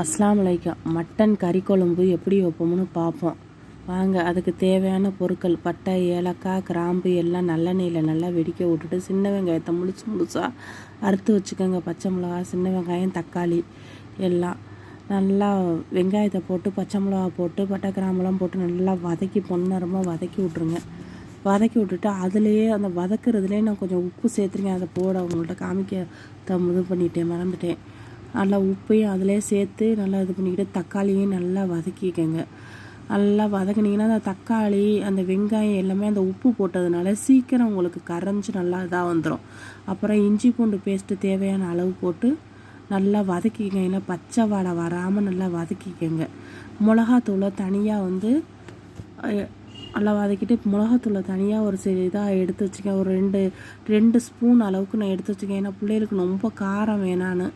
அஸ்லாம் வலைக்கம் மட்டன் கறி குழம்பு எப்படி வைப்போம்னு பார்ப்போம். வாங்க அதுக்கு தேவையான பொருட்கள் பட்டை ஏலக்காய் கிராம்பு எல்லாம் நல்லெண்ணெயில் நல்லா வெடிக்க விட்டுட்டு சின்ன வெங்காயத்தை முழுசு முழுசாக அறுத்து வச்சுக்கோங்க. பச்சை மிளகா சின்ன வெங்காயம் தக்காளி எல்லாம். நல்லா வெங்காயத்தை போட்டு பச்சை மிளகா போட்டு பட்டை கிராம்பெலாம் போட்டு நல்லா வதக்கி பொன்னரமாக வதக்கி விட்ருங்க வதக்கி விட்டுட்டு அதுலேயே அந்த வதக்குறதுலேயே நான் கொஞ்சம் உப்பு சேர்த்துருங்க அதை போட அவங்கள்ட்ட காமிக்க இது பண்ணிட்டேன் மறந்துட்டேன். நல்லா உப்பையும் அதிலே சேர்த்து நல்லா இது பண்ணிக்கிட்டு தக்காளியும் நல்லா வதக்கிக்கங்க. நல்லா வதக்குனிங்கன்னா அந்த தக்காளி அந்த வெங்காயம் எல்லாமே அந்த உப்பு போட்டதுனால சீக்கிரம் உங்களுக்கு கரைஞ்சி நல்லா இதாக வந்துடும் அப்புறம் இஞ்சி பூண்டு பேஸ்ட்டு தேவையான அளவு போட்டு நல்லா வதக்கிக்கங்க. இல்லை பச்சை வாடை வராமல் நல்லா வதக்கிக்கங்க. மிளகாத்தூளை தனியாக வந்து நல்லா வதக்கிட்டு மிளகாத்தூளை தனியாக ஒரு சில இதாக எடுத்து வச்சுக்கேன். ஒரு ரெண்டு ரெண்டு ஸ்பூன் அளவுக்கு நான் எடுத்து வச்சுக்கேன். ஏன்னா பிள்ளைகளுக்கு ரொம்ப காரம் வேணான்னு.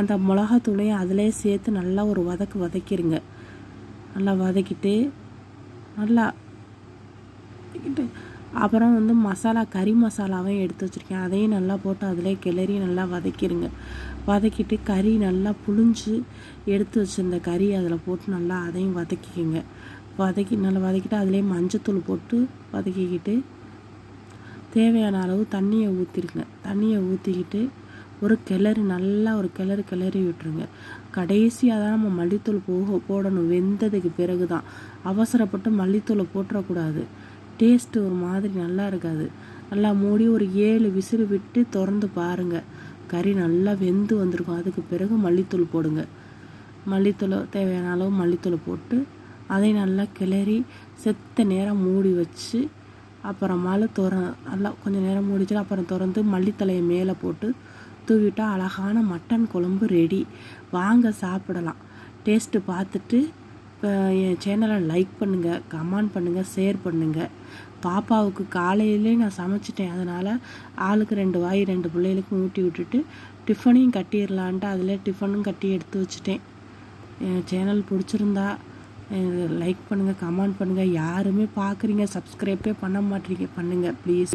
அந்த மிளகாத்தூளையும் அதிலே சேர்த்து நல்லா ஒரு வதக்கு வதக்கிடுங்க நல்லா வதக்கிட்டு நல்லா வதக்கிட்டு அப்புறம் வந்து மசாலா கறி மசாலாவையும் எடுத்து வச்சுருக்கேன். அதையும் நல்லா போட்டு அதிலே கிளறி நல்லா வதக்கிடுங்க வதக்கிட்டு கறி நல்லா புழிஞ்சு எடுத்து வச்சுருந்த கறி அதில் போட்டு நல்லா அதையும் வதக்கிக்கோங்க. வதக்கி நல்லா வதக்கிட்டு அதுலேயே மஞ்சத்தூள் போட்டு வதக்கிக்கிட்டு தேவையான அளவு தண்ணியை ஊற்றிருங்க தண்ணியை ஊற்றிக்கிட்டு ஒரு கிளறு நல்லா ஒரு கிளறு கிளறி விட்டுருங்க. கடைசியாக தான் நம்ம மல்லித்தூள் போக போடணும். வெந்ததுக்கு பிறகு தான் அவசரப்பட்டு மல்லித்தூளை போட்டுறக்கூடாது. டேஸ்ட்டு ஒரு மாதிரி நல்லா இருக்காது. நல்லா மூடி ஒரு ஏழு விசிறு விட்டு திறந்து பாருங்கள் கறி நல்லா வெந்து வந்திருக்கும். அதுக்கு பிறகு மல்லித்தூள் போடுங்க. மல்லித்தூளை தேவையான அளவு மல்லித்தூளை போட்டு அதை நல்லா கிளறி செத்த நேரம் மூடி வச்சு அப்புறமால திற நல்லா கொஞ்சம் நேரம் மூடிச்சு அப்புறம் திறந்து மல்லித்தலையை மேலே போட்டு தூவிட்டால் அழகான மட்டன் குழம்பு ரெடி வாங்க சாப்பிடலாம். டேஸ்ட்டு பார்த்துட்டு இப்போ என் சேனலை லைக் பண்ணுங்கள் கமெண்ட் பண்ணுங்கள் ஷேர் பண்ணுங்கள் பாப்பாவுக்கு காலையிலே நான் சமைச்சிட்டேன். அதனால் ஆளுக்கு ரெண்டு வாய் ரெண்டு பிள்ளைகளுக்கும் ஊட்டி விட்டுட்டு டிஃபனையும் கட்டிடலான்ட்டு அதில் டிஃபனும் கட்டி எடுத்து வச்சுட்டேன். என் சேனல் பிடிச்சிருந்தா லைக் பண்ணுங்கள் கமெண்ட் பண்ணுங்கள் யாருமே பார்க்குறீங்க சப்ஸ்கிரைப்பே பண்ண மாட்டீங்க. பண்ணுங்கள் ப்ளீஸ்